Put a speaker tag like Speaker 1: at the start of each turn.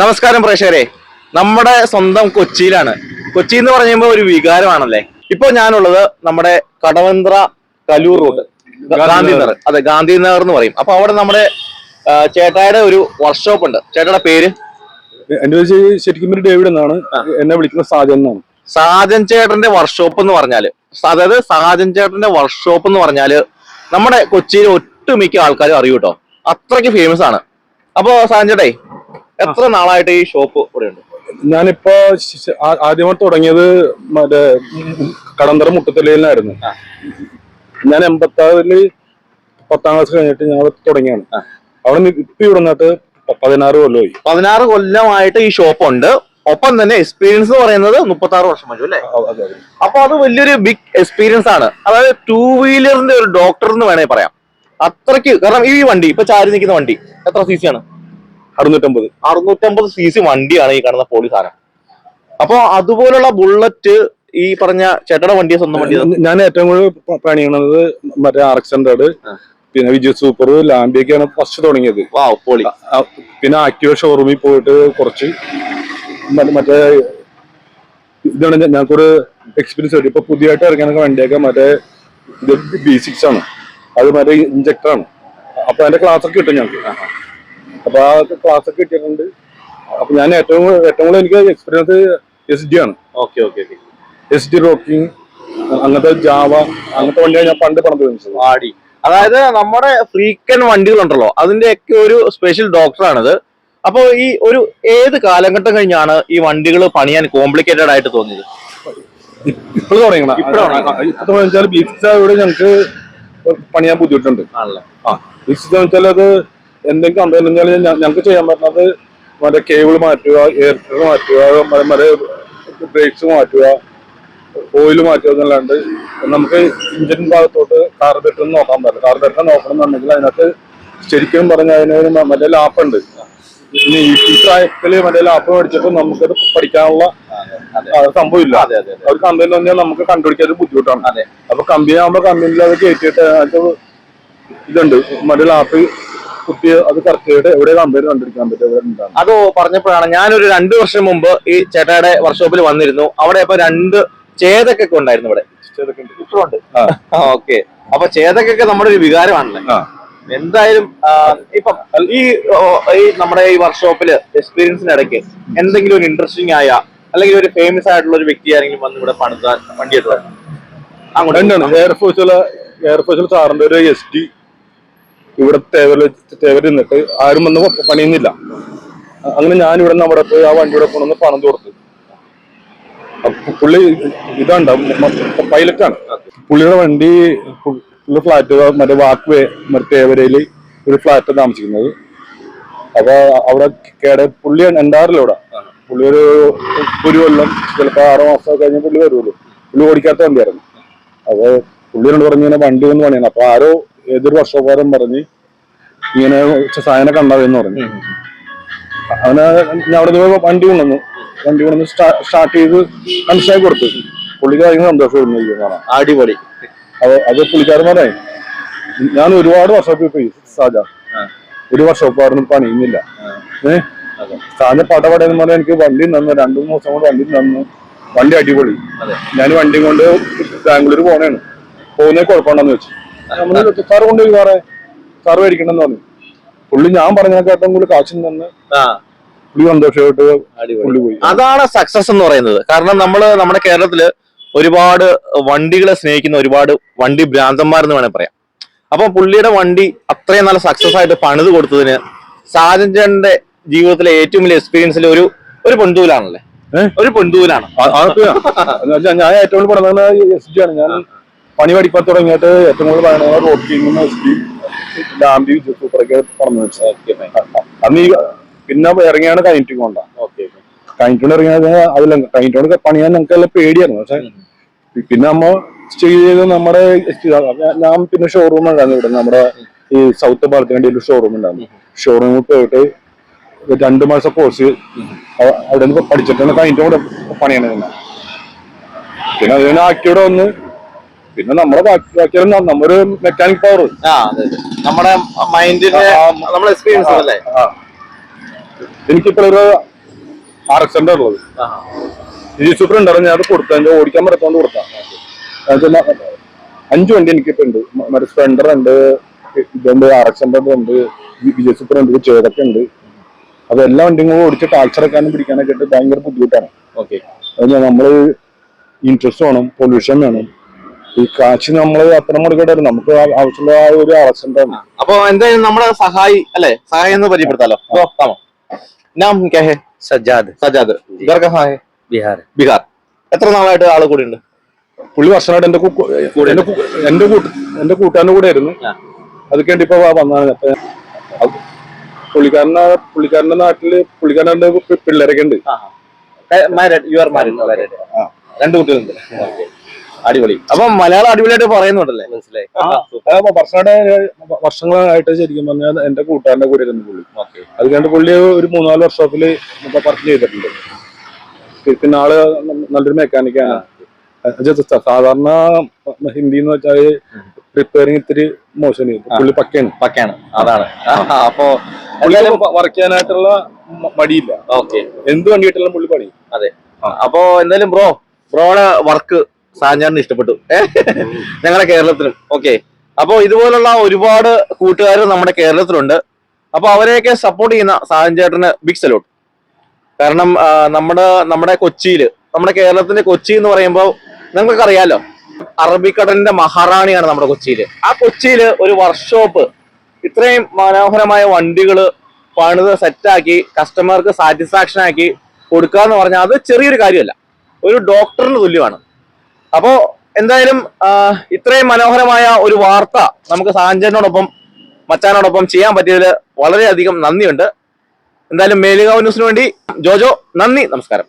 Speaker 1: നമസ്കാരം പ്രേക്ഷകരെ. നമ്മുടെ സ്വന്തം കൊച്ചിയിലാണ്. കൊച്ചി എന്ന് പറയുമ്പോൾ ഒരു വികാരമാണല്ലേ? ഇപ്പൊ ഞാനുള്ളത് നമ്മുടെ കടവന്ത്ര കലൂർ റോഡ്. ഗാന്ധിനഗർ അതെ ഗാന്ധിനഗർ എന്ന് പറയും. അപ്പൊ അവിടെ നമ്മുടെ ചേട്ടായുടെ ഒരു വർക്ക്ഷോപ്പ് ഉണ്ട്. ചേട്ടായുടെ പേര്?
Speaker 2: എന്റെ പേര് ശരിക്കും പേര് ഡേവിഡ് എന്നാണ്. എന്നെ വിളിക്കുന്ന സാജൻ എന്നാണ്.
Speaker 1: സാജൻ ചേട്ടന്റെ വർക്ക്ഷോപ്പ് എന്ന് പറഞ്ഞാൽ അതായത് സാജൻ ചേട്ടന്റെ വർക്ക്ഷോപ്പ് എന്ന് പറഞ്ഞാൽ നമ്മുടെ കൊച്ചിയിലെ ഒട്ടുമിക്ക ആൾക്കാരും അറിയൂട്ടോ? അത്രയ്ക്ക് ഫേമസ് ആണ്. അപ്പൊ സാജൻ ചേട്ടേ എത്ര നാളായിട്ട് ഈ ഷോപ്പ് ഇവിടെ ഉണ്ട്
Speaker 2: ഞാനിപ്പോ ആദ്യമായിട്ട് തുടങ്ങിയത് മറ്റേ കടന്തറ മുട്ടത്തലയിലായിരുന്നു ഞാൻ എൺപത്തി ആറിൽ പത്താം ക്ലാസ് കഴിഞ്ഞിട്ട് ഞാൻ തുടങ്ങിയാണ്. അവിടെ നിന്ന് ഇപ്പൊ ഇവിടെ നിന്നിട്ട് പതിനാറ് കൊല്ലമായി.
Speaker 1: പതിനാറ് കൊല്ലമായിട്ട് ഈ ഷോപ്പ് ഉണ്ട് ഒപ്പം തന്നെ എക്സ്പീരിയൻസ് എന്ന് പറയുന്നത് മുപ്പത്തി ആറ് വർഷം വരും അല്ലേ. അപ്പൊ അത് വലിയൊരു ബിഗ് എക്സ്പീരിയൻസ് ആണ്. അതായത് ടൂ വീലറിന്റെ ഒരു ഡോക്ടർ എന്ന് വേണേ പറയാം. അത്രയ്ക്ക് കാരണം ഈ വണ്ടി ഇപ്പൊ ചാരി നിൽക്കുന്ന വണ്ടി എത്ര സി സി ആണ്?
Speaker 2: അറുന്നൂറ്റമ്പത്.
Speaker 1: അറുന്നൂറ്റമ്പത് സി സി വണ്ടിയാണ് ഈ കാണുന്ന പോളി സാധനം. അപ്പൊ അതുപോലുള്ള ബുള്ളറ്റ് ഈ പറഞ്ഞ ചേട്ടയുടെ വണ്ടിയെ സ്വന്തം വണ്ടി
Speaker 2: ഞാൻ ഏറ്റവും കൂടുതൽ പണിയണത് മറ്റേ ആർ എക്സ് ഹൺഡ്രഡ് പിന്നെ വിജയ് സൂപ്പർ ലാംബിയൊക്കെയാണ് ഫസ്റ്റ് തുടങ്ങിയത്.
Speaker 1: പോളി.
Speaker 2: പിന്നെ ആക്റ്റീവ ഷോറൂമിൽ പോയിട്ട് കുറച്ച് മറ്റേ ഇതാണ് ഞങ്ങൾക്കൊരു എക്സ്പീരിയൻസ് കിട്ടി ഇപ്പൊ പുതിയതായിട്ട് ഇറങ്ങുന്ന വണ്ടിയൊക്കെ മറ്റേ ഇത് ബി സിക്സ് ആണ്. അത് മറ്റേ ഇഞ്ചക്ടർ ആണ്. അപ്പൊ അതിന്റെ ക്ലാസ് ഒക്കെ കിട്ടും ഞങ്ങൾക്ക് അപ്പൊ ആ ക്ലാസ് ഒക്കെ കിട്ടിയിട്ടുണ്ട്. അപ്പൊ ഞാൻ ഏറ്റവും ഏറ്റവും കൂടുതൽ എനിക്ക് എക്സ്പീരിയൻസ് എസ് ഡി ആണ്.
Speaker 1: Okay okay
Speaker 2: S D rocking അങ്ങനത്തെ ജാവ അങ്ങനത്തെ വണ്ടിയാണ് ഞാൻ പണ്ട് പണത്ത് വെച്ചത്.
Speaker 1: ആടി. അതായത് നമ്മുടെ ഫ്രീക്കൻ വണ്ടികളുണ്ടല്ലോ അതിന്റെ ഒക്കെ ഒരു സ്പെഷ്യൽ ഡോക്ടറാണിത് അപ്പൊ ഈ ഒരു ഏത് കാലഘട്ടം കഴിഞ്ഞാണ് ഈ വണ്ടികൾ പണിയാൻ കോംപ്ലിക്കേറ്റഡ് ആയിട്ട് തോന്നിയത്?
Speaker 2: ഇപ്പോൾ തുടങ്ങണം ഇപ്പോഴാണ് വെച്ചാൽ ബി സിക്സ് ഇവിടെ ഞങ്ങൾക്ക് പണിയാൻ ബുദ്ധിമുട്ടുണ്ട്.
Speaker 1: ആണല്ലേ?
Speaker 2: ആ ബീച്ച് വെച്ചാൽ അത് എന്തെങ്കിലും കംപ്ലൈന്റ് ഉണ്ടെങ്കിൽ ഞങ്ങൾക്ക് ചെയ്യാൻ പറ്റുന്നത് മറ്റേ കേബിൾ മാറ്റുക എയർ ഫിൽറ്റർ മാറ്റുക മറ്റേ ബ്രേക്സ് മാറ്റുക ഓയിൽ മാറ്റുക എന്നല്ലാണ്ട് നമുക്ക് ഇഞ്ചിൻ ഭാഗത്തോട്ട് കാർ കാർബറേറ്റർ നോക്കാൻ പറ്റില്ല. കാർബറേറ്റർ നോക്കണം എന്നുണ്ടെങ്കിൽ അതിനകത്ത് ശരിക്കും പറഞ്ഞ അതിനൊരു മറ്റേ ലാപ്പുണ്ട് ഇനി ഈ പ്രായത്തിൽ മറ്റേ ലാപ്പ് മേടിച്ചപ്പോൾ നമുക്കത് പഠിക്കാനുള്ള സംഭവമില്ല.
Speaker 1: അതെ അതെ അതെ.
Speaker 2: ഒരു കമ്പനി പറഞ്ഞാൽ നമുക്ക് കണ്ടുപിടിക്കാൻ ബുദ്ധിമുട്ടാണ്. അപ്പൊ കമ്പനി ആകുമ്പോ കമ്പനിയിൽ അത് കയറ്റിയിട്ട് അതിനകത്ത് ഇതുണ്ട്. മറ്റേ ലാപ്പ് കുത്തി അത് കറക്റ്റ് ചെയ്തിട്ട് എവിടെ കമ്പനി കണ്ടിരിക്കാൻ പറ്റും എവിടെ ഉണ്ടാകും
Speaker 1: അത് പറഞ്ഞപ്പോഴാണ് ഞാനൊരു രണ്ടു വർഷം മുമ്പ് ഈ ചേട്ടായുടെ വർക്ക്ഷോപ്പിൽ വന്നിരുന്നു. അവിടെ ഇപ്പൊ രണ്ട് ചേതക്കൊക്കെ ഉണ്ടായിരുന്നു ഇവിടെ. ഇപ്പോഴുണ്ട്. ഓക്കെ. അപ്പൊ ചേതക്കൊക്കെ നമ്മുടെ ഒരു വികാരമാണല്ലേ? എന്തായാലും ഇപ്പൊ ഈ ഈ നമ്മുടെ ഈ വർക്ക്ഷോപ്പിൽ എക്സ്പീരിയൻസിന് ഇടയ്ക്ക് എന്തെങ്കിലും ഒരു ഇൻട്രസ്റ്റിംഗ് ആയ അല്ലെങ്കിൽ ഒരു ഫേമസ് ആയിട്ടുള്ള ഒരു വ്യക്തി ആരെങ്കിലും വന്ന് ഇവിടെ പണിതാൻ വണ്ടി എടുത്താൽ അങ്ങോട്ട്
Speaker 2: എയർഫോഴ്സിലെ എയർഫോഴ്സിലെ സാറിന്റെ ഒരു എസ് ഡി ഇവിടെ തേവൽ തേവര് നിന്നിട്ട് ആരും വന്ന് പണിയുന്നില്ല. അങ്ങനെ ഞാൻ ഇവിടെ നിന്ന് അവിടെ പോയി ആ വണ്ടിയുടെ കൊണ്ടുവന്ന് പണം അപ്പൊ പുള്ളി ഇതാണ്ട പൈലറ്റാണ്. പുള്ളിയുടെ വണ്ടി പുള്ളി ഫ്ലാറ്റ് മറ്റേ വാക്ക് വേ മറ്റേ തേവരയിൽ ഒരു ഫ്ലാറ്റ് താമസിക്കുന്നത്. അപ്പൊ അവിടെ കേട പുള്ളി ഉണ്ടാറില്ല ഇവിടെ. പുള്ളി ഒരു ഒരു കൊല്ലം ചിലപ്പോ ആറ് മാസം കഴിഞ്ഞ് പുള്ളി വരുള്ളൂ. പുള്ളി ഓടിക്കാത്ത വണ്ടിയായിരുന്നു. അപ്പൊ പുള്ളിയോട് പറഞ്ഞു ഇങ്ങനെ വണ്ടി ഒന്ന് പണിയാണ്. അപ്പൊ ആരോ ഏതൊരു വർഷക്കാരൻ പറഞ്ഞ് ഇങ്ങനെ സാധനം കണ്ടതെന്ന് പറഞ്ഞു. അവന് ഞാൻ അവിടെ നിന്ന് വണ്ടി കൊണ്ടുവന്നു. വണ്ടി കൊണ്ടുവന്ന് സ്റ്റാർട്ട് ചെയ്ത് മനസ്സിലാക്കി കൊടുത്തു. പുള്ളിക്ക് ഭയങ്കര സന്തോഷമായിരുന്നു
Speaker 1: അടിപൊളി.
Speaker 2: അപ്പൊ അത് പുള്ളിക്കാരൻ പറഞ്ഞേ ഞാൻ ഒരുപാട് വർഷമൊക്കെ പോയി സാജ. ഒരു വർഷോപ്പായിരുന്നു പണിയുന്നില്ല. ഏഹ് സാജ പടപടയെന്ന് പറഞ്ഞാൽ എനിക്ക് വണ്ടി തന്നു. രണ്ടു മൂന്ന് ദിവസം കൊണ്ട് വണ്ടി തന്നു. വണ്ടി അടിപൊളി. ഞാൻ വണ്ടി കൊണ്ട് ബാംഗ്ലൂർ പോണേണ്. പോകുന്നേ കുഴപ്പമുണ്ടെന്ന് വെച്ചു സാറ് കൊണ്ടുപോയി സാറേ സാറ് മേടിക്കണമെന്ന് പറഞ്ഞു. പുള്ളി ഞാൻ പറഞ്ഞ കേട്ടോ കൂടി കാശിന് തന്ന് പുള്ളി സന്തോഷമായിട്ട് പുള്ളി പോയി
Speaker 1: അതാണ് സക്സസ് എന്ന് പറയുന്നത്. കാരണം നമ്മൾ നമ്മുടെ കേരളത്തിൽ ഒരുപാട് വണ്ടികളെ സ്നേഹിക്കുന്ന ഒരുപാട് വണ്ടി ഭ്രാന്തന്മാരെന്ന് വേണേൽ പറയാം. അപ്പൊ പുള്ളിയുടെ വണ്ടി അത്രയും നല്ല സക്സസ് ആയിട്ട് പണിത് കൊടുത്തതിന് സാജൻ ചേട്ടന്റെ ജീവിതത്തിലെ ഏറ്റവും വലിയ എക്സ്പീരിയൻസിൽ ഒരു ഒരു
Speaker 2: പെൺതൂലാണല്ലേ
Speaker 1: ഒരു
Speaker 2: പെൺതൂലാണ് ഞാൻ ഏറ്റവും കൂടുതൽ ഞാൻ പണി പഠിക്കാൻ തുടങ്ങിയിട്ട് ഏറ്റവും കൂടുതൽ പറയുന്നത് റോക്കിംഗ് എസ് ഡി ലാംബി സൂപ്പറൊക്കെ പറഞ്ഞു വെച്ചത്. അന്ന് ഈ പിന്നെ ഇറങ്ങിയാണ് കൈന്റിങ് കൊണ്ട.
Speaker 1: ഓക്കെ
Speaker 2: കൈന്റോണ്ട് ഇറങ്ങിയത് അതില്ല കൈന്റോണ്ട് പണിയാൻ ഞങ്ങൾക്ക് എല്ലാം പേടിയായിരുന്നു. പക്ഷെ പിന്നെ നമ്മ ചെയ്ത് നമ്മുടെ ഞാൻ- പിന്നെ ഷോറൂം ഉണ്ടായിരുന്നു ഇവിടെ. നമ്മുടെ ഈ സൗത്ത് പാലത്തിന്റെ ഒരു ഷോറൂം ഉണ്ടായിരുന്നു. ഷോറൂമിൽ പോയിട്ട് രണ്ട് മാസം കോഴ്സ് അവിടെ നിന്ന് പഠിച്ചിട്ടാണ് കഴിഞ്ഞ കൂടെ പണിയാണ് പിന്നെ അതിനാക്കിയോടെ ഒന്ന് ആക്കിയുടെ പിന്നെ നമ്മുടെ ബാക്കി നമ്മൊരു മെക്കാനിക് പവർ
Speaker 1: നമ്മുടെ മൈൻഡിന്റെ നമ്മുടെ എക്സ്പീരിയൻസ് അല്ലേ
Speaker 2: ഒരു ആർ എക്സ് ഹൺഡ്രഡ് ഉള്ളത് ഈ സൂപ്പർ ഉണ്ടായിരുന്നു ഞാൻ അത് കൊടുത്തു. ഓടിക്കാൻ മറത്തോണ്ട് കൊടുത്താ. അഞ്ചു വണ്ടി എനിക്കിപ്പോ ഉണ്ട്. മറ്റേ സ്പ്ലെൻഡർ ഉണ്ട് ഇതുണ്ട് ആർ എക്സ് ഹൺഡ്രഡ് ഉണ്ട് വിജയ് സൂപ്പർ ഉണ്ട് ചേതൊക്കെ ഉണ്ട്. അപ്പൊ എല്ലാ വണ്ടിയും കൂടെ ഓടിച്ച് കാഴ്ചറക്കാനും പിടിക്കാനൊക്കെ ആയിട്ട് ഭയങ്കര ബുദ്ധിമുട്ടാണ്.
Speaker 1: ഓക്കെ
Speaker 2: അത് നമ്മൾ ഇൻട്രസ്റ്റ് വേണം പൊല്യൂഷൻ വേണം ഈ കാശ് നമ്മൾ അത്ര മുടക്കിട്ടായിരുന്നു നമുക്ക് ആവശ്യമുള്ള ഒരു അളച്ചുണ്ടാവും
Speaker 1: അപ്പൊ എന്തായാലും നമ്മളെ സഹായി അല്ലെ? സഹായി എന്ന് പരിചയപ്പെടുത്താലോ? നാം സജ്ജാദ്. ഹെ സജാദ്
Speaker 3: ബിഹാർ.
Speaker 1: ബിഹാർ. എത്ര നാളായിട്ട് ആൾ കൂടെ ഉണ്ട്
Speaker 2: പുള്ളി വർഷമായിട്ട് എന്റെ എന്റെ എന്റെ കൂട്ടുകാരന്റെ കൂടെ ആയിരുന്നു. അത് ഇപ്പൊ വന്നാണ് പുള്ളിക്കാരന പുള്ളിക്കാരന്റെ നാട്ടിൽ പുള്ളിക്കാരന്റെ പിള്ളേരൊക്കെ ഉണ്ട്.
Speaker 1: യു ആർ രണ്ട് കുട്ടികളുണ്ട്. അടിപൊളി. അപ്പൊ മലയാളം അടിപൊളിയായിട്ട് പറയുന്നുണ്ടല്ലേ?
Speaker 3: മനസ്സിലായി.
Speaker 2: വർഷങ്ങളായിട്ട് ശരിക്കും പറഞ്ഞാൽ എന്റെ കൂട്ടുകാരന്റെ കൂടെ ആയിരുന്നു പുള്ളി.
Speaker 1: ഓക്കെ.
Speaker 2: അത് കണ്ട് പുള്ളി ഒരു മൂന്നാൽ വർഷത്തിൽ വർക്ക് ചെയ്തിട്ടുണ്ട്. പിന്നെ ആൾ നല്ലൊരു മെക്കാനിക്കാണ് സാധാരണ ഹിന്ദി എന്ന് വെച്ചാൽ പ്രിപ്പയറിങ് ഇത്തിരി മോശം പുള്ളി പക്കയാണ്.
Speaker 1: പക്കയാണ്. അതാണ്. അപ്പോ
Speaker 2: വർക്ക് ചെയ്യാനായിട്ടുള്ള മടിയില്ല.
Speaker 1: ഓക്കെ.
Speaker 2: എന്ത് വണ്ടിയിട്ടുള്ള പുള്ളി പണി.
Speaker 1: അതെ. അപ്പോ എന്തായാലും ബ്രോ ബ്രോയുടെ വർക്ക് സാഞ്ചാറിന് ഇഷ്ടപ്പെട്ടു? ഞങ്ങളുടെ കേരളത്തിലും. ഓക്കെ. അപ്പോൾ ഇതുപോലുള്ള ഒരുപാട് കൂട്ടുകാർ നമ്മുടെ കേരളത്തിലുണ്ട്. അപ്പോൾ അവരെയൊക്കെ സപ്പോർട്ട് ചെയ്യുന്ന സാഞ്ചേട്ടന് ബിഗ് സലൂട്ട് കാരണം നമ്മുടെ നമ്മുടെ കൊച്ചിയിൽ നമ്മുടെ കേരളത്തിന്റെ കൊച്ചി എന്ന് പറയുമ്പോൾ നിങ്ങൾക്ക് അറിയാലോ അറബിക്കടലിന്റെ മഹാറാണിയാണ് നമ്മുടെ കൊച്ചിയിൽ ആ കൊച്ചിയിൽ ഒരു വർക്ക്ഷോപ്പ് ഇത്രയും മനോഹരമായ വണ്ടികൾ പണിത് സെറ്റാക്കി കസ്റ്റമർക്ക് സാറ്റിസ്ഫാക്ഷൻ ആക്കി കൊടുക്കുക എന്ന് പറഞ്ഞാൽ അത് ചെറിയൊരു കാര്യമല്ല. ഒരു ഡോക്ടറിന് തുല്യമാണ്. അപ്പോ എന്തായാലും ഇത്രയും മനോഹരമായ ഒരു വാർത്ത നമുക്ക് സാഞ്ചനോടൊപ്പം മച്ചാനോടൊപ്പം ചെയ്യാൻ പറ്റിയതിൽ വളരെയധികം നന്ദിയുണ്ട്. എന്തായാലും മേലുകാവ് ന്യൂസിന് വേണ്ടി ജോജോ നന്ദി നമസ്കാരം.